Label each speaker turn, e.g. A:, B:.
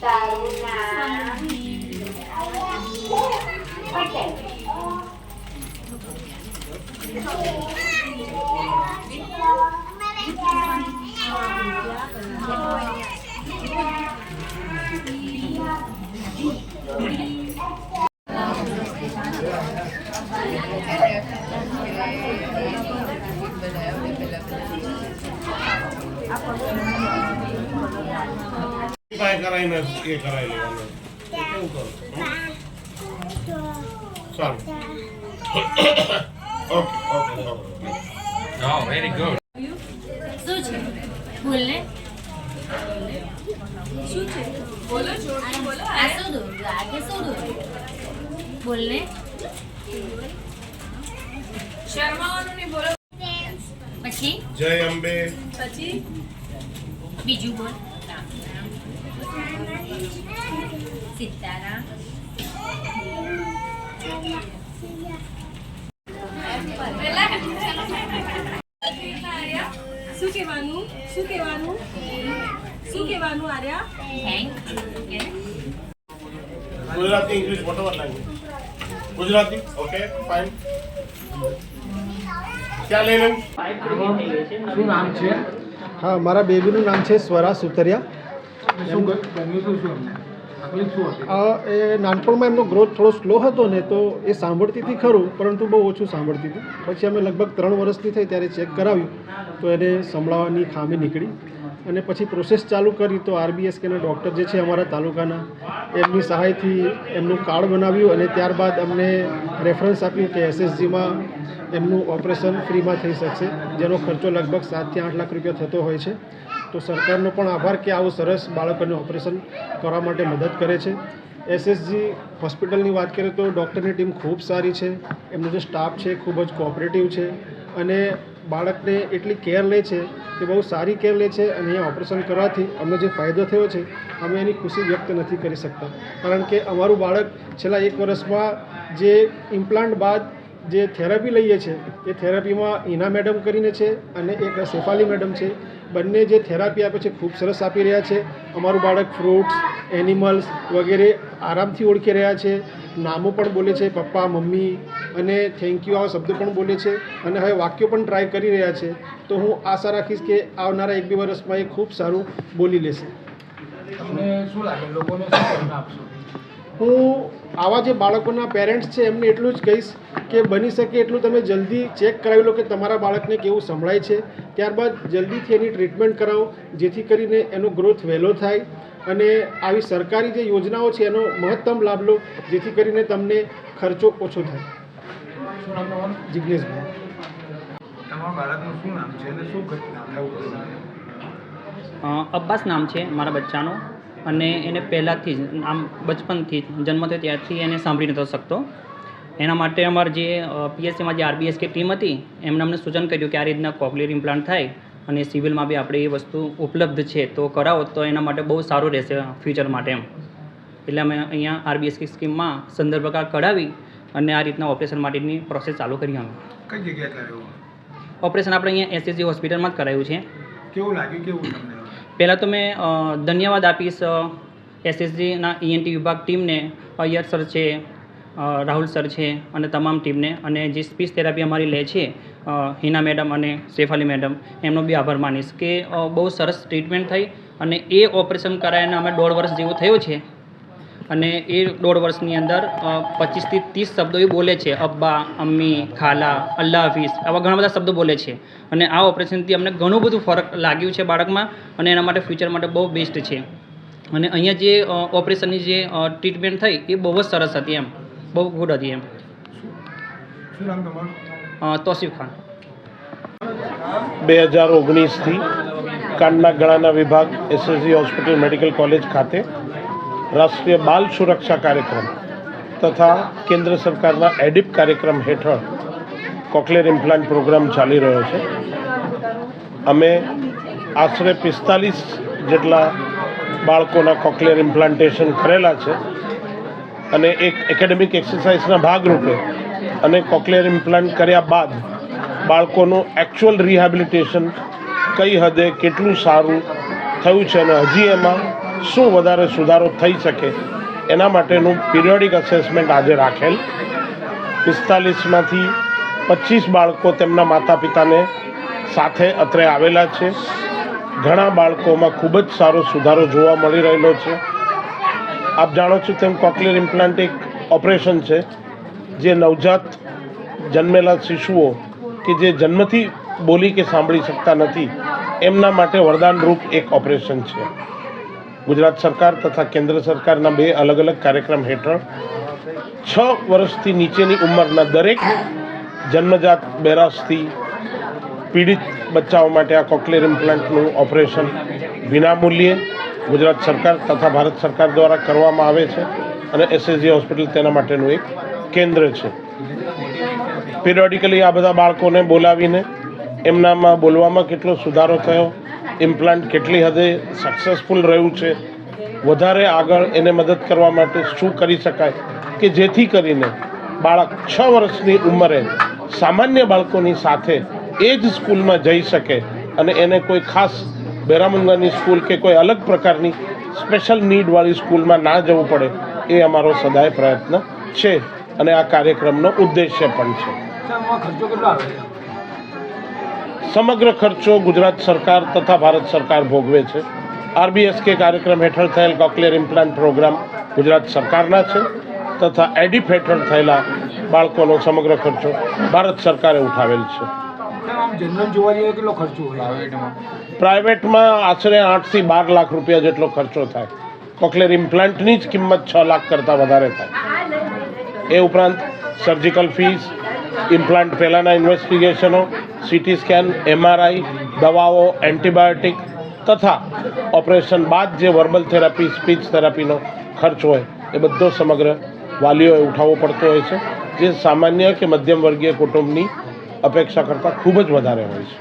A: તારું નામ
B: કાંઈ કરાવીને એ કરાવી લેવાનું કેવું કરો સારું ઓકે ઓકે
C: Oh.
D: શું છે બોલને
E: શું છે બોલો જોરથી બોલો
D: આ શું દોર્યું આ શું દોર્યું બોલને
E: શર્માવાનું નહીં બોલો
D: પછી
B: જય અંબે
E: પછી
D: બીજું બોલ સીતારામ
E: શું કહેવાનું શું કહેવાનું શું કહેવાનું Arya
D: thank
B: Gujarati English whatever language Gujarati okay fine ક્યાં લઈ લઉં
F: શું નામ છે
G: હા મારા બેબીનું નામ છે સ્વરા સુતરિયા એ નાનપણમાં એમનો ગ્રોથ થોડો સ્લો હતો ને તો એ સાંભળતી હતી ખરું, પરંતુ બહુ ઓછું સાંભળતી હતી. પછી અમે લગભગ ત્રણ વર્ષની થઈ ત્યારે ચેક કરાવ્યું, તો એને સંભળાવાની ખામી નીકળી. અને પછી પ્રોસેસ ચાલુ કરી તો આરબીએસ કેના ડૉક્ટર જે છે અમારા તાલુકાના, એમની સહાયથી એમનું કાર્ડ બનાવ્યું અને ત્યારબાદ અમને રેફરન્સ આપ્યું કે એસએસજીમાં એમનું ઓપરેશન ફ્રીમાં થઈ શકશે, જેનો ખર્ચો લગભગ સાતથી આઠ લાખ રૂપિયા થતો હોય છે. તો સરકારનો પણ આભાર કે આવું સરસ બાળકોને ઓપરેશન કરવા માટે મદદ કરે છે. એસએસજી હોસ્પિટલની વાત કરીએ તો ડૉક્ટરની ટીમ ખૂબ સારી છે. એમનો જે સ્ટાફ છે ખૂબ જ કોઓપરેટિવ છે અને બાળકને એટલી કેર લે છે કે બહુ સારી કેર લે છે અને અહીંયા ઓપરેશન કરવાથી અમને જે ફાયદો થયો છે, અમે એની ખુશી વ્યક્ત નથી કરી શકતા. કારણ કે અમારું બાળક છેલ્લા એક વર્ષમાં જે ઇમ્પ્લાન્ટ બાદ જે થેરાપી લઈએ છીએ એ થેરાપીમાં ઈના મેડમ કરીને છે અને એક શેફાલી મેડમ છે. બંને જે થેરાપી આપે છે ખૂબ સરસ આપી રહ્યા છે. અમારું બાળક ફ્રૂટ્સ એનિમલ્સ વગેરે આરામથી ઓળખી રહ્યા છે. નામો પણ બોલે છે પપ્પા મમ્મી અને થેન્ક યુ આવા શબ્દો પણ બોલે છે અને હવે વાક્યો પણ ટ્રાય કરી રહ્યા છે. તો હું આશા રાખીશ કે આવનારા એક બે વર્ષમાં એ ખૂબ સારું બોલી લેશે.
F: તમને શું લાગે? લોકોને શું આપશો?
G: હું આવા જે બાળકોના પેરેન્ટ્સ છે એમને એટલું જ કહીશ કે બની શકે એટલું તમે જલ્દી ચેક કરાવી લો કે તમારા બાળકને કેવું સંભળાય છે. ત્યારબાદ જલ્દીથી એની ટ્રીટમેન્ટ કરાવો જેથી કરીને એનો ગ્રોથ વહેલો થાય અને આવી સરકારી જે યોજનાઓ છે એનો મહત્તમ લાભ લો જેથી કરીને તમને ખર્ચો ઓછો થાય. જિજ્ઞેશભાઈ
F: તમારા? બાળકનું શું નામ છે અને શું ઘટના?
H: અબ્બાસ નામ છે મારા બચ્ચાનું. અને એને પહેલાંથી જ આમ બચપનથી જ જન્મ થયો ત્યારથી એને સાંભળી નહોતો શકતો. એના માટે અમારે જે પીએસસીમાં જે આરબીએસ કે ટીમ હતી એમણે અમને સૂચન કર્યું કે આ રીતના કોકલિયર ઇમ્પ્લાન્ટ થાય અને સિવિલમાં બી આપણે એ વસ્તુ ઉપલબ્ધ છે તો કરાવો તો એના માટે બહુ સારું રહેશે ફ્યુચર માટે એમ. એટલે અમે અહીંયા આરબીએસ સ્કીમમાં સંદર્ભ કાર્ડ કઢાવી અને આ રીતના ઓપરેશન માટેની પ્રોસેસ ચાલુ કરી અમે.
F: કઈ જગ્યાએ
H: ઓપરેશન આપણે અહીંયા એસએસજી હોસ્પિટલમાં જ કરાયું છે.
F: કેવું લાગ્યું? કેવું તમને?
H: પહેલાં તો મેં ધન્યવાદ આપીશ એસએસજીના ઈએનટી વિભાગ ટીમને, અય્યર સર છે રાહુલ સર છે અને તમામ ટીમને અને જે સ્પીચ થેરાપી અમારી લે છે હિના મેડમ અને શેફાલી મેડમ, એમનો બી આભાર માનીશ કે બહુ સરસ ટ્રીટમેન્ટ થઈ અને એ ઓપરેશન કરાવીને અમે દોઢ વર્ષ જેવું થયું છે. અને એ દોઢ વર્ષની અંદર પચીસથી ત્રીસ શબ્દો એ બોલે છે. અબ્બા અમ્મી ખાલા અલ્લાહ હાફિઝ આવા ઘણા બધા શબ્દો બોલે છે. અને આ ઓપરેશનથી અમને ઘણું બધું ફરક લાગ્યું છે બાળકમાં અને એના માટે ફ્યુચર માટે બહુ બેસ્ટ છે. અને અહીંયા જે ઓપરેશનની જે ટ્રીટમેન્ટ થઈ એ બહુ જ સરસ હતી એમ. બહુ ગુડ હતી એમ.
F: શું નામ તમારું?
H: અ, તોસીફ ખાન.
B: બે હજાર ઓગણીસથી કાનના ગળાના વિભાગ એસએસજી હોસ્પિટલ મેડિકલ કોલેજ ખાતે રાષ્ટ્રીય બાલ સુરક્ષા કાર્યક્રમ તથા કેન્દ્ર સરકારના એડિપ કાર્યક્રમ હેઠળ કોકલેર ઇમ્પ્લાન્ટ પ્રોગ્રામ ચાલી રહ્યો છે. અમે આશરે પિસ્તાલીસ જેટલા બાળકોના કોકલેર ઇમ્પ્લાન્ટેશન કરેલા છે અને એક એકેડેમિક એક્સરસાઇઝના ભાગરૂપે અને કોકલેર ઇમ્પ્લાન્ટ કર્યા બાદ બાળકોનું એકચ્યુઅલ રિહેબિલિટેશન કઈ હદે કેટલું સારું થયું છે અને હજી એમાં શું વધારે સુધારો થઈ શકે એના માટેનું પિરિયોડિક અસેસમેન્ટ આજે રાખેલ. પિસ્તાલીસમાંથી પચીસ બાળકો તેમના માતા પિતાને સાથે અત્રે આવેલા છે. ઘણા બાળકોમાં ખૂબ જ સારો સુધારો જોવા મળી રહેલો છે. આપ જાણો છો તેમ કોકલિયર ઇમ્પ્લાન્ટ એક ઓપરેશન છે, જે નવજાત જન્મેલા શિશુઓ કે જે જન્મથી બોલી કે સાંભળી શકતા નથી, એમના માટે વરદાનરૂપ એક ઓપરેશન છે. ગુજરાત સરકાર તથા કેન્દ્ર સરકારના બે અલગ અલગ કાર્યક્રમ હેઠળ છ વર્ષથી નીચેની ઉંમરના દરેક જન્મજાત બેરાસથી પીડિત બચ્ચાઓ માટે આ કોકલેર ઇમ્પ્લાન્ટનું ઓપરેશન વિનામૂલ્યે ગુજરાત સરકાર તથા ભારત સરકાર દ્વારા કરવામાં આવે છે અને એસએસજી હોસ્પિટલ તેના માટેનું એક કેન્દ્ર છે. પિરિયોડિકલી આ બધા બાળકોને બોલાવીને એમનામાં બોલવામાં કેટલો સુધારો થયો ઇમ્પ્લાન્ટ કેટલી હદે સક્સેસફુલ રહ્યું છે, વધારે આગળ એને મદદ કરવા માટે શું કરી શકાય કે જેથી કરીને બાળક છ વર્ષની ઉંમરે સામાન્ય બાળકોની સાથે એ જ સ્કૂલમાં જઈ શકે અને એને કોઈ ખાસ બેરામુંગાની સ્કૂલ કે કોઈ અલગ પ્રકારની સ્પેશિયલ નીડવાળી સ્કૂલમાં ના જવું પડે એ અમારો સદાય પ્રયત્ન છે અને આ કાર્યક્રમનો ઉદ્દેશ્ય પણ છે
F: સાહેબ આમાં ખર્ચો કેટલો આવે છે
B: સમગ્ર ખર્ચો ગુજરાત સરકાર તથા ભારત સરકાર ભોગવે છે. આરબીએસકે કાર્યક્રમ હેઠળ થયેલ કોક્લિયર ઇમ્પ્લાન્ટ પ્રોગ્રામ ગુજરાત સરકારના છે તથા એડિફ હેઠળ થયેલા બાળકોનો સમગ્ર ખર્ચો ભારત સરકારે ઉઠાવેલ છે. પ્રાઇવેટમાં આશરે આઠથી બાર લાખ રૂપિયા જેટલો ખર્ચો થાય. કોક્લિયર ઇમ્પ્લાન્ટની જ કિંમત છ લાખ કરતાં વધારે થાય. એ ઉપરાંત સર્જિકલ ફીસ ઇમ્પ્લાન્ટ પહેલાંના ઇન્વેસ્ટિગેશનો, સીટી સ્કેન, એમઆરઆઈ, દવાઓ, એન્ટીબાયોટિક તથા ઓપરેશન બાદ જે વર્બલ થેરાપી, સ્પીચ થેરાપીનો ખર્ચ હોય એ બધો સમગ્ર વાલીઓએ ઉઠાવવો પડતો હોય છે, જે સામાન્ય કે મધ્યમ વર્ગીય કુટુંબની અપેક્ષા કરતાં ખૂબ જ વધારે હોય છે.